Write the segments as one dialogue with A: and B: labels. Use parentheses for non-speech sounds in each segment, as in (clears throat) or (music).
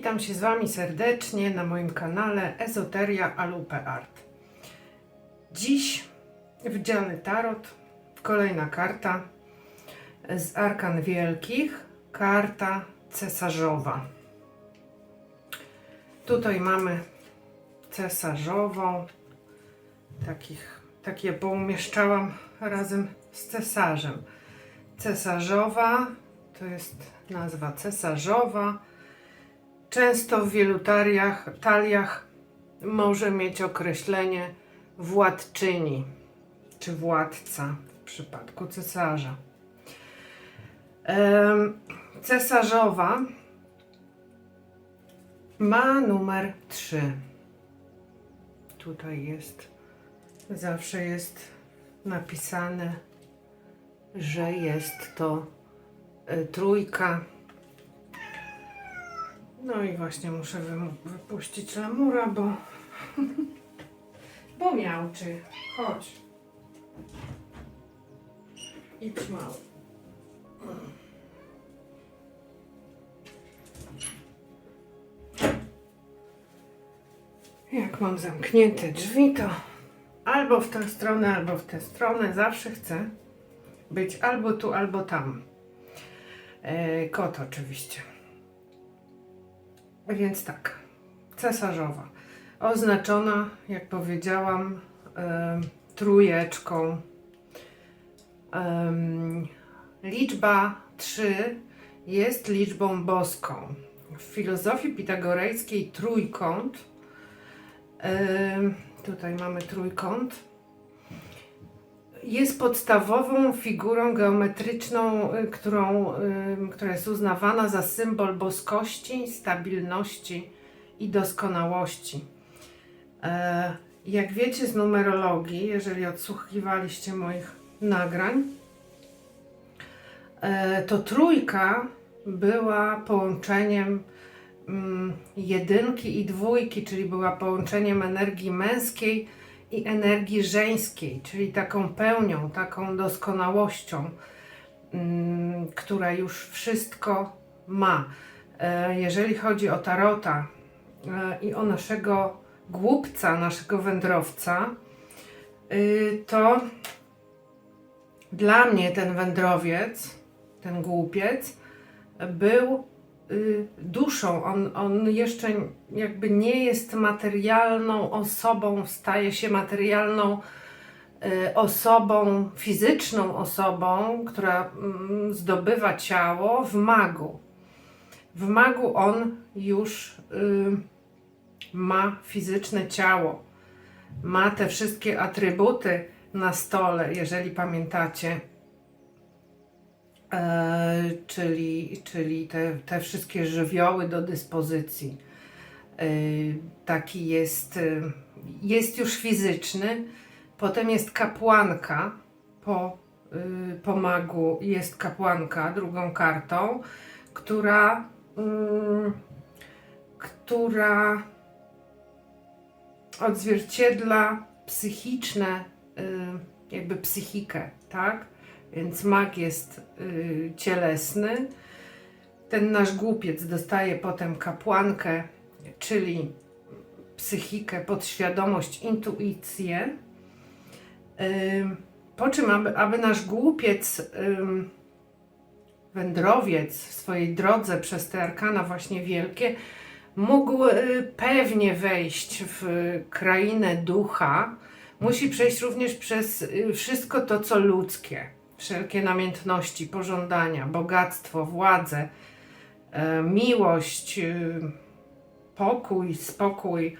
A: Witam się z Wami serdecznie na moim kanale Ezoteria Alupe Art. Dziś w dziale Tarot kolejna karta z Arkan Wielkich, karta cesarzowa. Tutaj mamy cesarzową, takich, takie poumieszczałam razem z cesarzem. Cesarzowa to jest nazwa cesarzowa. Często w wielu taliach, taliach może mieć określenie władczyni czy władca w przypadku cesarza. Cesarzowa ma numer 3. Tutaj jest, zawsze jest napisane, że jest to y, trójka. No i właśnie muszę wymu- wypuścić lemura, bo (laughs) bo miałczy. Chodź. Idź mały. Jak mam zamknięte drzwi, to albo w tę stronę, albo w tę stronę. Zawsze chcę być albo tu, albo tam. E, kot oczywiście. Więc tak, cesarzowa. Oznaczona, jak powiedziałam, trójeczką. Liczba 3 jest liczbą boską. W filozofii pitagorejskiej trójkąt, tutaj mamy trójkąt, jest podstawową figurą geometryczną, y, którą, która jest uznawana za symbol boskości, stabilności i doskonałości. E, jak wiecie z numerologii, jeżeli odsłuchiwaliście moich nagrań, e, to trójka była połączeniem jedynki i dwójki, czyli była połączeniem energii męskiej i energii żeńskiej, czyli taką pełnią, taką doskonałością, mm, która już wszystko ma. E, Jeżeli chodzi o tarota e, i o naszego głupca, naszego wędrowca, y, to dla mnie ten wędrowiec, ten głupiec, był duszą. On, on jeszcze jakby nie jest materialną osobą, staje się materialną y, osobą, fizyczną osobą, która mm, zdobywa ciało w magu. W magu on już y, ma fizyczne ciało, ma te wszystkie atrybuty na stole, jeżeli pamiętacie. E, czyli czyli te, te wszystkie żywioły do dyspozycji. E, taki jest, e, jest już fizyczny, potem jest kapłanka po, y, po magu jest kapłanka drugą kartą, która, mm, która odzwierciedla psychiczne, y, jakby psychikę, tak? Więc mag jest y, cielesny. Ten nasz głupiec dostaje potem kapłankę, czyli psychikę, podświadomość, intuicję. Ym, po czym, aby, aby nasz głupiec, ym, wędrowiec w swojej drodze przez te arkana właśnie wielkie, mógł y, pewnie wejść w krainę ducha, musi przejść również przez y, wszystko to, co ludzkie. Wszelkie namiętności, pożądania, bogactwo, władzę, e, miłość, y, pokój, spokój.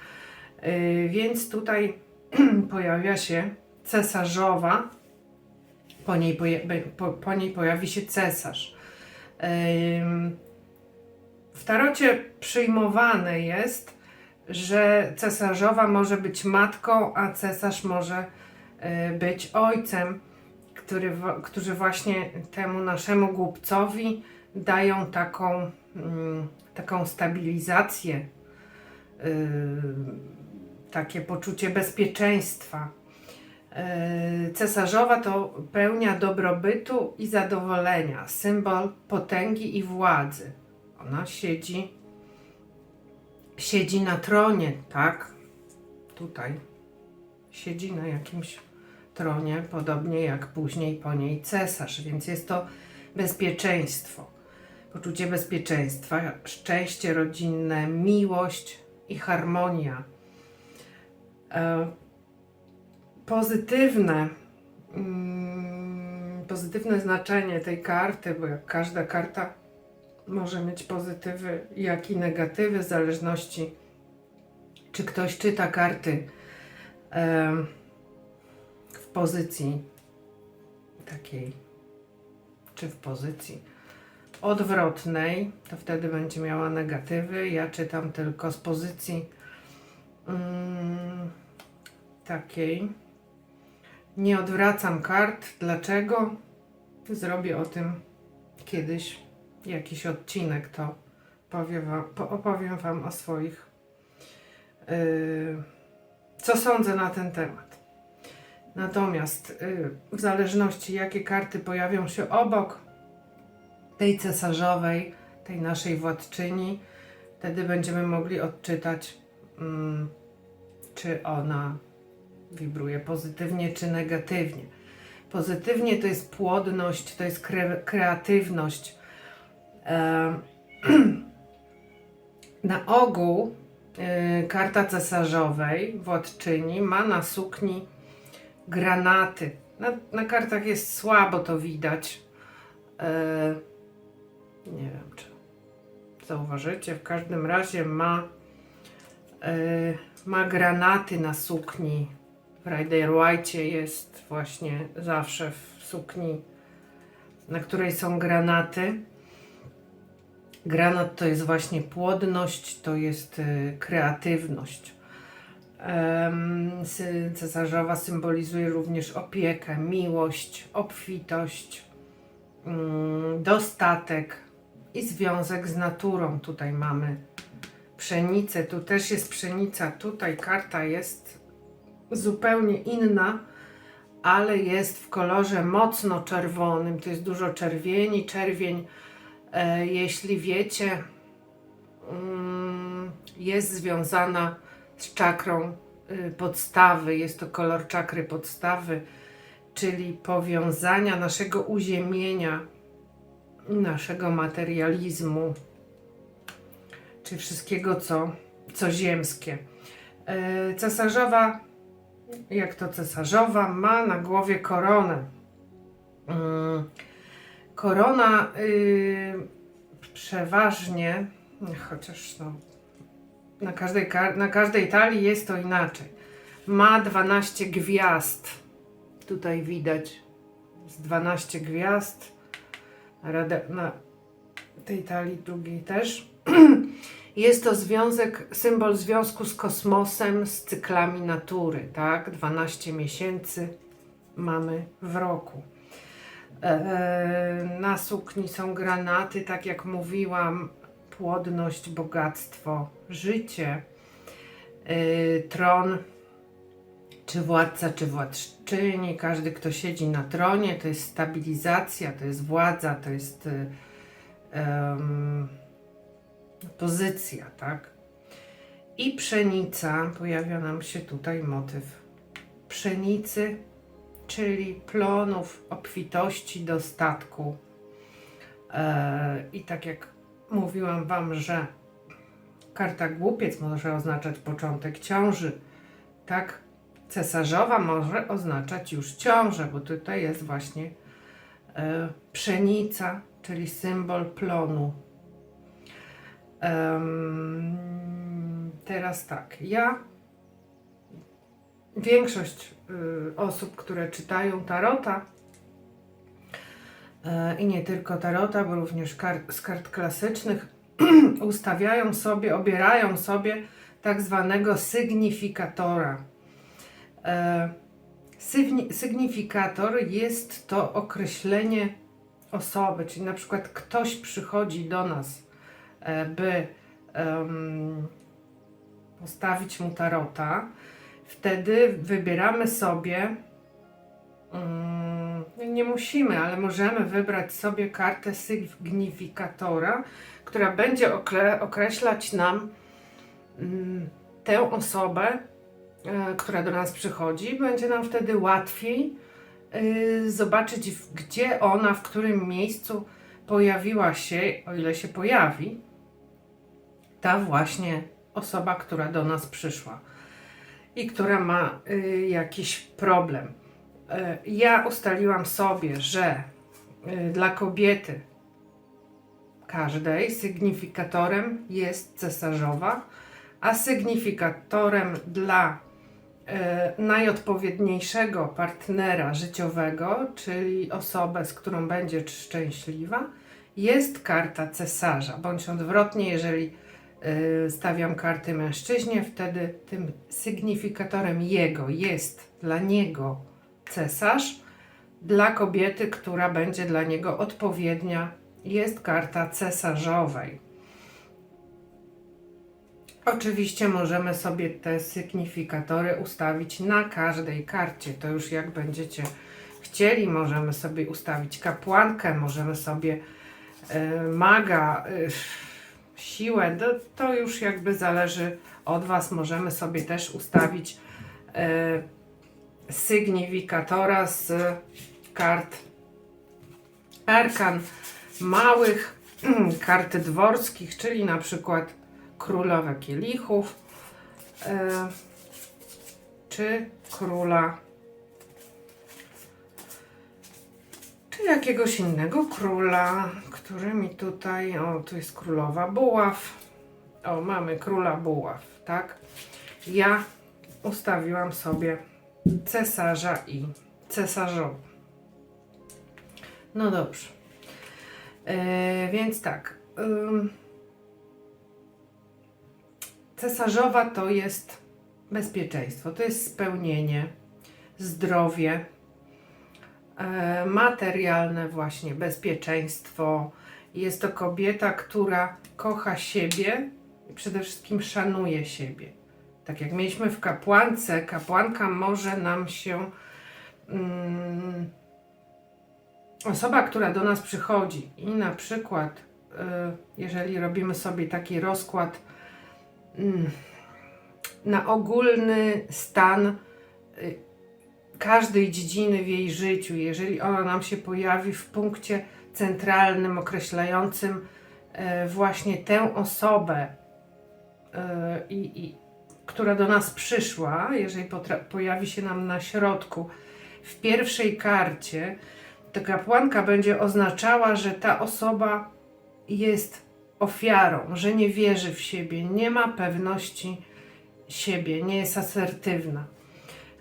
A: Y, Więc tutaj (clears throat) pojawia się cesarzowa, po niej, po, po niej pojawi się cesarz. W tarocie przyjmowane jest, że cesarzowa może być matką, a cesarz może być ojcem, który, którzy właśnie temu naszemu głupcowi dają taką, mm, taką stabilizację, y, takie poczucie bezpieczeństwa. Y, Cesarzowa to pełnia dobrobytu i zadowolenia, symbol potęgi i władzy. Ona siedzi siedzi na tronie, tak? Tutaj siedzi na jakimś tronie, podobnie jak później po niej cesarz, więc jest to bezpieczeństwo, poczucie bezpieczeństwa, szczęście rodzinne, miłość i harmonia. E, pozytywne, mm, pozytywne znaczenie tej karty, bo jak każda karta może mieć pozytywy, jak i negatywy, w zależności czy ktoś czyta karty pozycji takiej, czy w pozycji odwrotnej, to wtedy będzie miała negatywy. Ja czytam tylko z pozycji mm, takiej. Nie odwracam kart. Dlaczego? Zrobię o tym kiedyś jakiś odcinek, to powiem wam, po- opowiem Wam o swoich, yy, co sądzę na ten temat. Natomiast yy, w zależności jakie karty pojawią się obok tej cesarzowej, tej naszej władczyni, wtedy będziemy mogli odczytać, mm, czy ona wibruje pozytywnie, czy negatywnie. Pozytywnie to jest płodność, to jest kre- kreatywność. Em, (clears throat) Na ogół y, karta cesarzowej, władczyni, ma na sukni granaty. Na, na kartach jest słabo to widać. E, nie wiem, czy zauważycie. W każdym razie ma, e, ma granaty na sukni. W Rider White jest właśnie zawsze w sukni, na której są granaty. Granat to jest właśnie płodność, to jest y, kreatywność. Cesarzowa symbolizuje również opiekę, miłość, obfitość, mm, dostatek i związek z naturą. Tutaj mamy pszenicę, tu też jest pszenica, tutaj karta jest zupełnie inna, ale jest w kolorze mocno czerwonym. To jest dużo czerwieni, czerwień e, jeśli wiecie, mm, jest związana z czakrą y, podstawy. Jest to kolor czakry podstawy, czyli powiązania naszego uziemienia, naszego materializmu, czy wszystkiego, co, co ziemskie. E, Cesarzowa, jak to cesarzowa, ma na głowie koronę. Mm, Korona y, przeważnie, chociaż no, na, każdej, na każdej talii jest to inaczej. Ma 12 gwiazd. Tutaj widać z 12 gwiazd. Na, tej talii drugiej też. (clears throat) Jest to związek, symbol związku z kosmosem, z cyklami natury, tak? 12 miesięcy mamy w roku. E, Na sukni są granaty, tak jak mówiłam, płodność, bogactwo, życie, e, tron, czy władca, czy władczyni, każdy, kto siedzi na tronie, to jest stabilizacja, to jest władza, to jest em, pozycja, tak? I pszenica, pojawia nam się tutaj motyw pszenicy, czyli plonów, obfitości, dostatku. E, I tak jak mówiłam Wam, że karta głupiec może oznaczać początek ciąży, tak cesarzowa może oznaczać już ciążę, bo tutaj jest właśnie e, pszenica, czyli symbol plonu. Em, teraz tak, ja większość y, osób, które czytają tarota i nie tylko tarota, bo również kar z kart klasycznych (clears throat) ustawiają sobie, obierają sobie tak zwanego sygnifikatora. E, sygni- Sygnifikator jest to określenie osoby, czyli na przykład ktoś przychodzi do nas, e, by postawić mu tarota, wtedy wybieramy sobie, nie musimy, ale możemy wybrać sobie kartę sygnifikatora, która będzie okre- określać nam mm, tę osobę, e, która do nas przychodzi, będzie nam wtedy łatwiej y, zobaczyć, gdzie ona, w którym miejscu pojawiła się, o ile się pojawi, ta właśnie osoba, która do nas przyszła i która ma y, jakiś problem. Y, ja ustaliłam sobie, że y, dla kobiety każdej sygnifikatorem jest cesarzowa, a sygnifikatorem dla e, najodpowiedniejszego partnera życiowego, czyli osobę, z którą będzie szczęśliwa, jest karta cesarza, bądź odwrotnie, jeżeli e, stawiam karty mężczyźnie, wtedy tym sygnifikatorem jego jest dla niego cesarz, dla kobiety, która będzie dla niego odpowiednia, jest karta cesarzowej. Oczywiście możemy sobie te sygnifikatory ustawić na każdej karcie. To już jak będziecie chcieli, możemy sobie ustawić kapłankę, możemy sobie e, maga, e, siłę. To, to już jakby zależy od Was. Możemy sobie też ustawić e, sygnifikatora z kart arkan małych, (clears throat) karty dworskich, czyli na przykład królowe kielichów, e, czy króla, czy jakiegoś innego króla, który mi tutaj, o tu jest królowa buław, o mamy króla buław, tak? Ja ustawiłam sobie cesarza i cesarzową. No dobrze. E, więc tak. cesarzowa to jest bezpieczeństwo, to jest spełnienie, zdrowie, e, materialne właśnie bezpieczeństwo. Jest to kobieta, która kocha siebie i przede wszystkim szanuje siebie. Tak jak mieliśmy w kapłance, kapłanka może nam się mm, osoba, która do nas przychodzi i na przykład, y, jeżeli robimy sobie taki rozkład mm, na ogólny stan y, każdej dziedziny w jej życiu, jeżeli ona nam się pojawi w punkcie centralnym, określającym e, właśnie tę osobę, e, i, i, która do nas przyszła, jeżeli pojawi się nam na środku w pierwszej karcie, to kapłanka będzie oznaczała, że ta osoba jest ofiarą, że nie wierzy w siebie, nie ma pewności siebie, nie jest asertywna.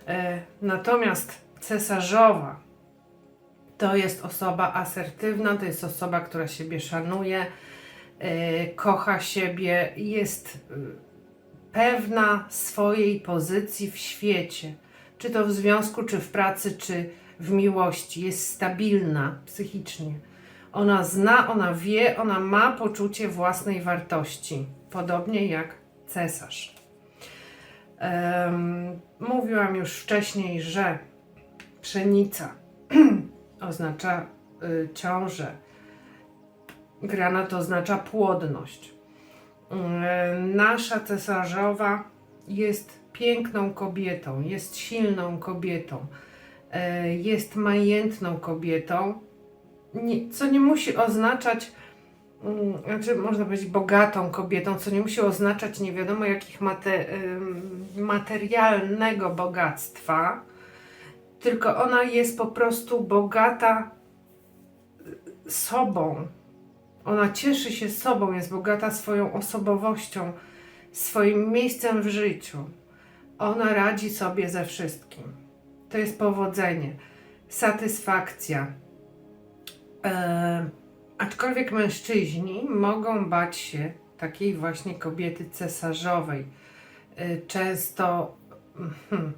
A: E, natomiast cesarzowa to jest osoba asertywna, to jest osoba, która siebie szanuje, e, kocha siebie, jest pewna swojej pozycji w świecie, czy to w związku, czy w pracy, czy w miłości, jest stabilna psychicznie. Ona zna, ona wie, ona ma poczucie własnej wartości, podobnie jak cesarz. Em, mówiłam już wcześniej, że pszenica (clears throat) oznacza y, ciążę, granat oznacza płodność. Y, nasza cesarzowa jest piękną kobietą, jest silną kobietą, y, jest majętną kobietą, co nie musi oznaczać, mm, znaczy można powiedzieć bogatą kobietą, co nie musi oznaczać nie wiadomo jakich materialnego bogactwa, tylko ona jest po prostu bogata sobą. Ona cieszy się sobą, jest bogata swoją osobowością, swoim miejscem w życiu. Ona radzi sobie ze wszystkim. To jest powodzenie, satysfakcja. E, aczkolwiek mężczyźni mogą bać się takiej właśnie kobiety cesarzowej. E, często hmm,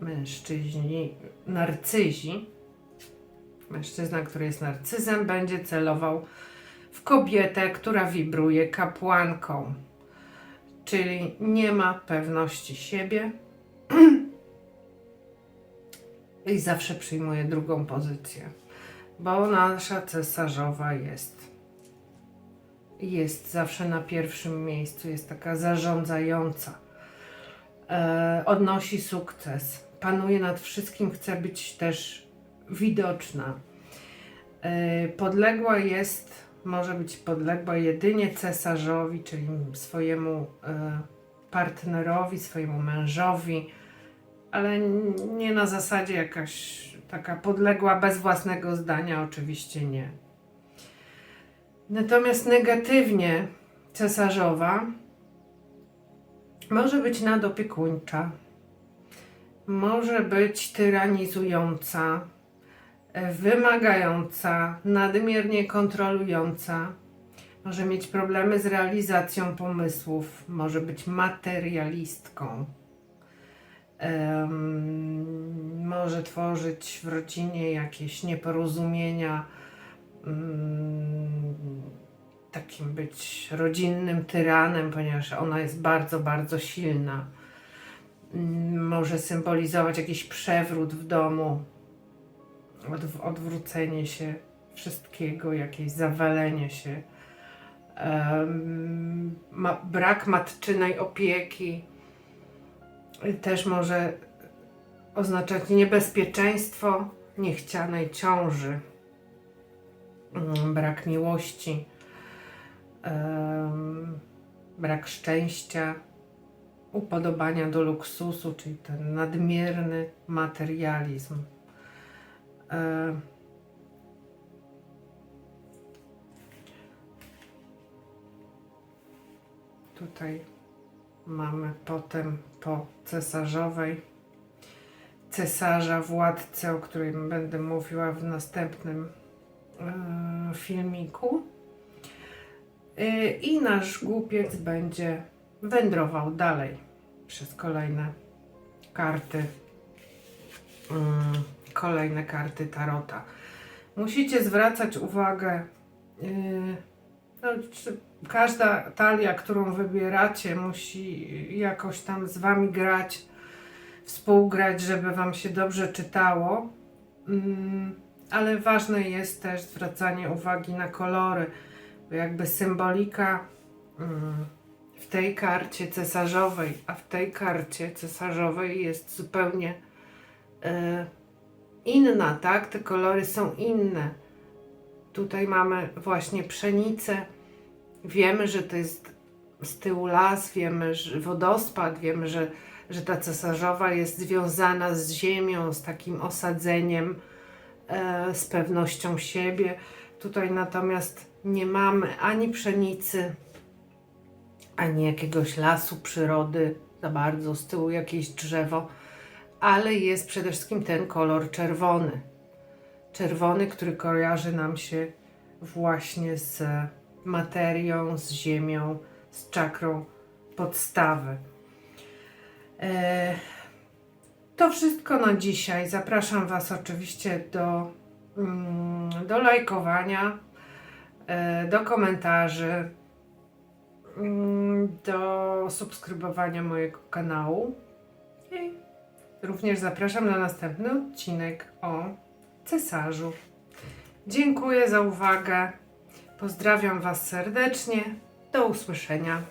A: mężczyźni, narcyzi, mężczyzna, który jest narcyzem, będzie celował w kobietę, która wibruje kapłanką, czyli nie ma pewności siebie. (clears throat) I zawsze przyjmuje drugą pozycję. Bo nasza cesarzowa jest. Jest zawsze na pierwszym miejscu, jest taka zarządzająca. E, odnosi sukces, panuje nad wszystkim, chce być też widoczna. E, podległa jest, może być podległa jedynie cesarzowi, czyli swojemu e, partnerowi, swojemu mężowi, ale nie na zasadzie jakaś taka podległa bez własnego zdania, oczywiście nie. Natomiast negatywnie cesarzowa może być nadopiekuńcza, może być tyranizująca, wymagająca, nadmiernie kontrolująca, może mieć problemy z realizacją pomysłów, może być materialistką. Em, może tworzyć w rodzinie jakieś nieporozumienia, mm, takim być rodzinnym tyranem, ponieważ ona jest bardzo, bardzo silna. Mm, Może symbolizować jakiś przewrót w domu, odw- odwrócenie się wszystkiego, jakieś zawalenie się, ma, brak matczynej opieki też może oznaczać niebezpieczeństwo niechcianej ciąży, mm, brak miłości, brak szczęścia, upodobania do luksusu, czyli ten nadmierny materializm. E, Tutaj mamy potem po cesarzowej cesarza, władcę, o którym będę mówiła w następnym e, filmiku. E, I nasz głupiec będzie wędrował dalej przez kolejne karty, mm, kolejne karty tarota. Musicie zwracać uwagę, yy, no, każda talia, którą wybieracie, musi jakoś tam z wami grać, współgrać, żeby wam się dobrze czytało. Mm, ale ważne jest też zwracanie uwagi na kolory, bo jakby symbolika mm, w tej karcie cesarzowej, a w tej karcie cesarzowej jest zupełnie e, inna, tak? Te kolory są inne. Tutaj mamy właśnie pszenicę. Wiemy, że to jest z tyłu las, wiemy, że wodospad, wiemy, że, że ta cesarzowa jest związana z ziemią, z takim osadzeniem, e, z pewnością siebie. Tutaj natomiast nie mamy ani pszenicy, ani jakiegoś lasu, przyrody, za bardzo z tyłu jakieś drzewo, ale jest przede wszystkim ten kolor czerwony. Czerwony, który kojarzy nam się właśnie z materią, z ziemią, z czakrą podstawy. E, to wszystko na dzisiaj. Zapraszam Was oczywiście do, mm, do lajkowania, e, do komentarzy, mm, do subskrybowania mojego kanału. Również zapraszam na następny odcinek o cesarzu. Dziękuję za uwagę. Pozdrawiam Was serdecznie. Do usłyszenia.